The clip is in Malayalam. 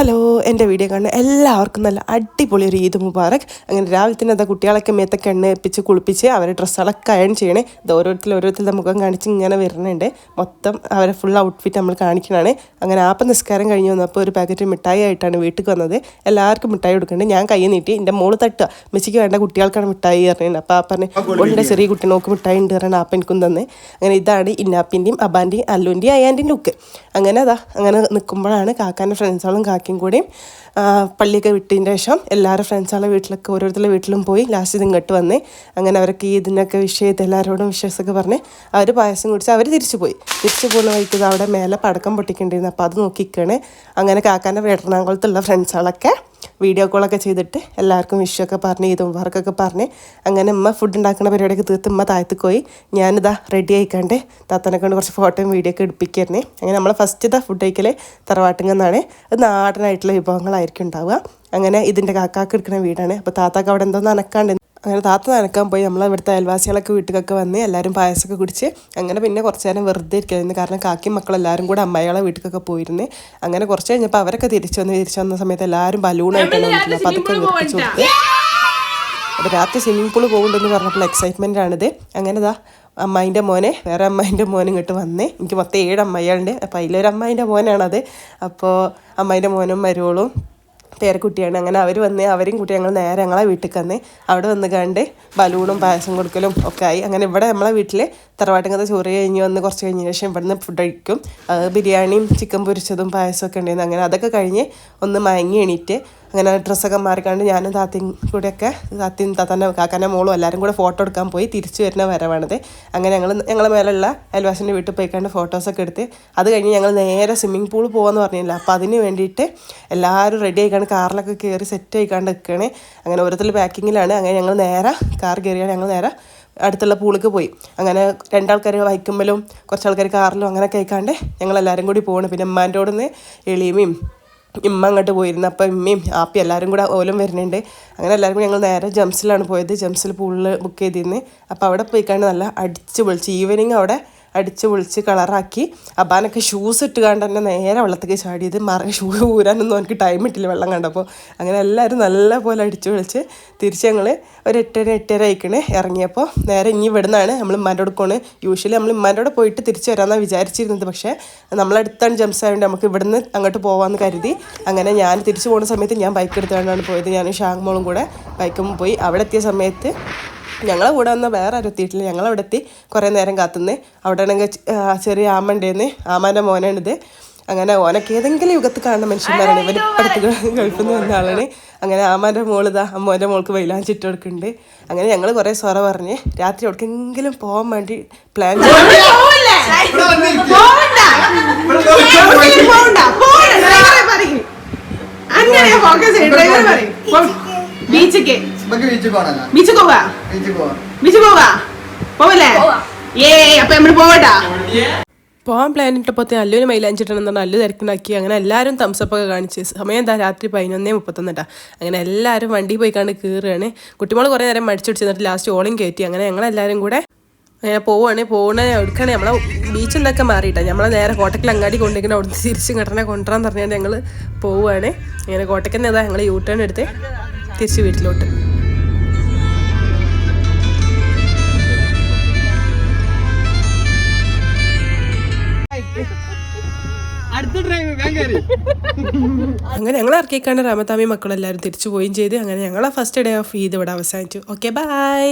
ഹലോ എന്റെ വീഡിയോ കാണുന്ന എല്ലാവർക്കും നല്ല അടിപൊളി ഒരു ഈദ് മുബാറക്. അങ്ങനെ രാവിലെ തന്നെ അതാ കുട്ടികളൊക്കെ മേത്തൊക്കെ എണ്ണ എപ്പിച്ച് കുളിപ്പിച്ച് അവരെ ഡ്രസ്സുകളൊക്കെ അയൺ ചെയ്യണേ. ഇത് ഓരോരുത്തർ ഓരോരുത്തരുടെ മുഖം കാണിച്ച് ഇങ്ങനെ വരുന്നുണ്ട്. മൊത്തം അവരെ ഫുൾ ഔട്ട്ഫിറ്റ് നമ്മൾ കാണിക്കണേ അങ്ങനെ ആപ്പം നിസ്കാരം കഴിഞ്ഞ് വന്നപ്പോൾ ഒരു പാക്കറ്റ് മിഠായി ആയിട്ടാണ് വീട്ടിൽ വന്നത്. എല്ലാവർക്കും മിഠായി കൊടുക്കുന്നുണ്ട് ഞാൻ കൈ നീട്ടി എന്റെ മോൾ തട്ടുക മെസ്സിക്ക് വേണ്ട കുട്ടികൾക്കാണ് മിഠായി പറഞ്ഞത് അപ്പോൾ ആ പറഞ്ഞു ഓളുടെ ചെറിയ കുട്ടി നോക്ക് മിഠായി ഉണ്ട് പറഞ്ഞാൽ ആപ്പം എനിക്കും തന്നെ. അങ്ങനെ ഇതാണ് ഇന്നാപ്പിന്റെയും അബാന്റെയും അല്ലുവിന്റെയും അയാന്റെയും ലുക്ക് അങ്ങനെ അതാ അങ്ങനെ നിൽക്കുമ്പോഴാണ് കാക്കാന്റെ ഫ്രണ്ട്സുകളും കാക്കയും കൂടിയും കൂടി പള്ളിയൊക്കെ വിട്ടതിന്റെ ശേഷം എല്ലാവരും ഫ്രണ്ട്സുകളെ വീട്ടിലൊക്കെ ഓരോരുത്തരുടെ വീട്ടിലും പോയി ലാസ്റ്റ് ഇത് ഇങ്ങോട്ട് വന്ന് അങ്ങനെ അവർക്ക് ഈ ഇതിനൊക്കെ വിഷയത്തെ എല്ലാവരോടും വിശ്വാസമൊക്കെ പറഞ്ഞ് അവർ പായസം കുടിച്ച് അവർ തിരിച്ചു പോയി. തിരിച്ചു പോകുന്ന വഴിക്ക് അവിടെ മേലെ പടക്കം പൊട്ടിക്കേണ്ടിയിരുന്നു അപ്പോൾ അത് നോക്കിക്കാണ്. അങ്ങനെ കാക്കാന്റെ വേട്ടനാകുളത്തുള്ള ഫ്രണ്ട്സുകളൊക്കെ വീഡിയോ കോളൊക്കെ ചെയ്തിട്ട് എല്ലാവർക്കും വിഷയൊക്കെ പറഞ്ഞ് ഈ വർക്കൊക്കെ പറഞ്ഞ് അങ്ങനെ ഉമ്മ ഫുഡ് ഉണ്ടാക്കുന്ന പരിപാടിയൊക്കെ തീർത്ത് ഉമ്മ താഴത്തേക്ക് പോയി. ഞാനിതാ റെഡി ആയിക്കാണ്ട് താത്തനെ കൊണ്ട് കുറച്ച് ഫോട്ടോയും വീഡിയോ ഒക്കെ എടുപ്പിക്കായിരുന്നേ. അങ്ങനെ നമ്മൾ ഫസ്റ്റ് ഇതാ ഫുഡ് കഴിക്കൽ തറവാട്ടിങ്ങന്നാണ് അത് നാടനായിട്ടുള്ള വിഭവങ്ങളായിരിക്കും ഉണ്ടാവുക. അങ്ങനെ ഇതിന്റെ കാക്കാക്ക് എടുക്കുന്ന വീടാണ്. അപ്പോൾ താത്താക്ക് അവിടെ എന്തോ നനക്കാണ്ട് അങ്ങനെ താത്ത നനക്കാൻ പോയി. നമ്മൾ ഇവിടുത്തെ അയൽവാസികളൊക്കെ വീട്ടിലൊക്കെ വന്ന് എല്ലാവരും പായസമൊക്കെ കുടിച്ച് അങ്ങനെ പിന്നെ കുറച്ച് നേരം വെറുതെ ഇരിക്കുന്നു കാരണം കാക്കി മക്കളെല്ലാവരും കൂടെ അമ്മായികളെ വീട്ടിലൊക്കെ പോയിരുന്നു. അങ്ങനെ കുറച്ച് കഴിഞ്ഞപ്പോൾ അവരൊക്കെ തിരിച്ചു വന്ന് തിരിച്ചു വന്ന സമയത്ത് എല്ലാവരും ബലൂണായിട്ടാണ് വന്നിട്ടുള്ളത് അപ്പോൾ അതൊക്കെ വെപ്പിച്ചു കൊടുത്ത്. അപ്പോൾ രാത്രി സ്വിമ്മിംഗ് പൂൾ പോകുന്നുണ്ടെന്ന് പറഞ്ഞപ്പോൾ എക്സൈറ്റ്മെന്റ് ആണിത്. അങ്ങനെ ഇതാ അമ്മായിന്റെ മോനെ വേറെ അമ്മായിന്റെ മോനെ ഇങ്ങോട്ട് വന്നേ. എനിക്ക് മൊത്തം ഏഴ് അമ്മായികളുണ്ട്. അപ്പോൾ അതിലൊരു അമ്മായിന്റെ മോനാണത്. അപ്പോൾ അമ്മായിന്റെ മോനും മരുവോളും പേരക്കുട്ടിയാണ്. അങ്ങനെ അവർ വന്ന് അവരും കുട്ടി ഞങ്ങൾ നേരെ ഞങ്ങളെ വീട്ടിൽ വന്ന് അവിടെ വന്ന് കണ്ട് ബലൂണും പായസം കൊടുക്കലും ഒക്കെ ആയി. അങ്ങനെ ഇവിടെ നമ്മളെ വീട്ടിൽ തറവാട്ടിങ്ങത്തെ ചോറ് കഴിഞ്ഞ് വന്ന് കുറച്ച് കഴിഞ്ഞ ശേഷം ഇവിടുന്ന് ഫുഡ് കഴിക്കും. ബിരിയാണിയും ചിക്കൻ പൊരിച്ചതും പായസമൊക്കെ ഉണ്ടായിരുന്നു. അങ്ങനെ അതൊക്കെ കഴിഞ്ഞ് ഒന്ന് മയങ്ങി എണീറ്റ് അങ്ങനെ ഡ്രസ്സൊക്കെ മാറിക്കാണ്ട് ഞാനും താത്തയും കൂടെയൊക്കെ താത്തയും താത്തന്റെ കാക്കാന്റെ മോളും എല്ലാവരും കൂടെ ഫോട്ടോ എടുക്കാൻ പോയി. തിരിച്ചു വരുന്ന വരവാണിത്. അങ്ങനെ ഞങ്ങൾ ഞങ്ങളെ മേലുള്ള അയൽവാസിന്റെ വീട്ടിൽ പോയിക്കാണ്ട് ഫോട്ടോസൊക്കെ എടുത്ത് അത് കഴിഞ്ഞ് ഞങ്ങൾ നേരെ സ്വിമ്മിംഗ് പൂൾ പോകാമെന്ന് പറഞ്ഞില്ല അപ്പോൾ അതിന് വേണ്ടിയിട്ട് എല്ലാവരും റെഡി ആയിക്കാണ്ട് കാറിലൊക്കെ കയറി സെറ്റ് ആയിക്കാണ്ട് നിൽക്കുകയാണ് അങ്ങനെ ഓരോരുത്തർ പാക്കിങ്ങിലാണ് അങ്ങനെ ഞങ്ങൾ നേരെ കാർ കയറിയാണ് ഞങ്ങൾ നേരെ അടുത്തുള്ള പൂളിക്ക് പോയി. അങ്ങനെ രണ്ടാൾക്കാർ വഹിക്കുമ്പോഴും കുറച്ച് ആൾക്കാർ കാറിലും അങ്ങനെയൊക്കെ ആയിക്കാണ്ട് ഞങ്ങൾ എല്ലാവരും കൂടി പോകണം പിന്നെ ഉമ്മാന്റെ നിന്ന് എളിയമ്മയും ഇമ്മ അങ്ങോട്ട് പോയിരുന്നു. അപ്പം ഇമ്മയും ആപ്പി എല്ലാവരും കൂടെ ഓലും വരുന്നുണ്ട്. അങ്ങനെ എല്ലാവരും കൂടി ഞങ്ങൾ നേരെ ജംസിലാണ് പോയത്. ജംസിൽ പൂളിൽ ബുക്ക് ചെയ്തിരുന്നു. അപ്പോൾ അവിടെ പോയിക്കാണ്ട് നല്ല അടിച്ച് പൊളിച്ച് ഈവനിങ് അവിടെ അടിച്ച് പൊളിച്ച് കളറാക്കി അബാനൊക്കെ ഷൂസ് ഇട്ട് കണ്ട് തന്നെ നേരെ വെള്ളത്തേക്ക് ചാടിയത്. മറ ഷൂ ഊരാനൊന്നും എനിക്ക് ടൈം കിട്ടില്ല വെള്ളം കണ്ടപ്പോൾ. അങ്ങനെ എല്ലാവരും നല്ല പോലെ അടിച്ച് പൊളിച്ച് തിരിച്ച് ഞങ്ങൾ ഒരു എട്ടര എട്ടര ആയിക്കണ് ഇറങ്ങിയപ്പോൾ. നേരെ ഇനി ഇവിടുന്നാണ് നമ്മൾ ഉമ്മാന്റെ കൊടുക്കുകയാണ് യൂഷ്വലി നമ്മൾ ഉമ്മാന്റെ കൂടെ പോയിട്ട് തിരിച്ച് വരാമെന്നാണ് വിചാരിച്ചിരുന്നത്. പക്ഷേ നമ്മളടുത്താണ് ജംസ് ആയതുകൊണ്ട് നമുക്ക് ഇവിടുന്ന് അങ്ങോട്ട് പോകാമെന്ന് കരുതി. അങ്ങനെ ഞാൻ തിരിച്ചു പോകുന്ന സമയത്ത് ഞാൻ ബൈക്ക് എടുത്തുകൊണ്ടാണ് പോയത്. ഞാൻ ഷാങ് ഷാങ്മോളും കൂടെ ബൈക്കും പോയി. അവിടെ എത്തിയ സമയത്ത് ഞങ്ങളെ കൂടെ വന്ന വേറെ ആരും എത്തിയിട്ടില്ല ഞങ്ങളവിടെ എത്തി കുറേ നേരം കാത്തുനിന്ന് അവിടെ ആണെങ്കിൽ ചെറിയ ആമ ഉണ്ടായിരുന്നു ആമാന്റെ മോനാണിത്. അങ്ങനെ ഓനൊക്കെ ഏതെങ്കിലും യുഗത്ത് കാണുന്ന മനുഷ്യന്മാരാണ്. ഇവർ ഇപ്പടുത്ത് ഗൾഫിൽ നിന്ന് വന്ന ആളാണ്. അങ്ങനെ ആമാന്റെ മോളിതാ അമ്മോന്റെ മോൾക്ക് വൈലാഞ്ചിട്ട് കൊടുക്കുന്നുണ്ട്. അങ്ങനെ ഞങ്ങൾ കുറേ സ്വറ പറഞ്ഞ് രാത്രി എവിടേക്കെങ്കിലും പോകാൻ വേണ്ടി പ്ലാൻ ചെയ്തു. ബീച്ചിക്ക്. നമുക്ക് ബീച്ചിൽ പോവാ? ബീച്ചിൽ പോവാം. പോവല്ലേ? ഏ അപ്പൊ നമ്മൾ പോവട്ടാ? പോകാൻ പ്ലാൻ ഇട്ടപ്പോൾ നല്ലൊരു മൈലാഞ്ചിട്ടണം പറഞ്ഞാൽ നല്ല തിരക്കുണ്ടാക്കി അങ്ങനെ എല്ലാവരും തംസപ്പ് ഒക്കെ കാണിച്ച്. സമയം എന്താ? രാത്രി പതിനൊന്നേ മുപ്പത്തൊന്നിട്ടാ അങ്ങനെ എല്ലാവരും വണ്ടി പോയി കണ്ട് കയറുകയാണ് കുട്ടിമോൾ കുറേ നേരം മടിച്ചു എന്നിട്ട് ലാസ്റ്റ് ഓളിങ് കയറ്റി അങ്ങനെ ഞങ്ങളെല്ലാവരും കൂടെ അങ്ങനെ പോവാണ്. പോകണ എടുക്കണേ നമ്മളെ ബീച്ച് എന്തൊക്കെ മാറിയിട്ടാ. നമ്മളെ നേരെ കോട്ടക്കിൽ അങ്ങാടി കൊണ്ടിരിക്കുന്ന അവിടുന്ന് തിരിച്ച് ഘടന കൊണ്ടുവരാൻ പറഞ്ഞാൽ ഞങ്ങൾ പോവുകയാണ് അങ്ങനെ കോട്ടയ്ക്ക് നിന്ന് ഞങ്ങൾ യൂ ടേൺ എടുത്ത്. തിരിച്ച് വീട്ടിലോട്ട്. അങ്ങനെ ഞങ്ങൾ ഇറക്കിക്കാണ്ട് രാമത്താമി മക്കളെല്ലാവരും തിരിച്ചു പോവുകയും ചെയ്ത്. അങ്ങനെ ഞങ്ങളെ ഫസ്റ്റ് ഡേ ഓഫ് ഈദ് ഇവിടെ അവസാനിച്ചു. Okay bye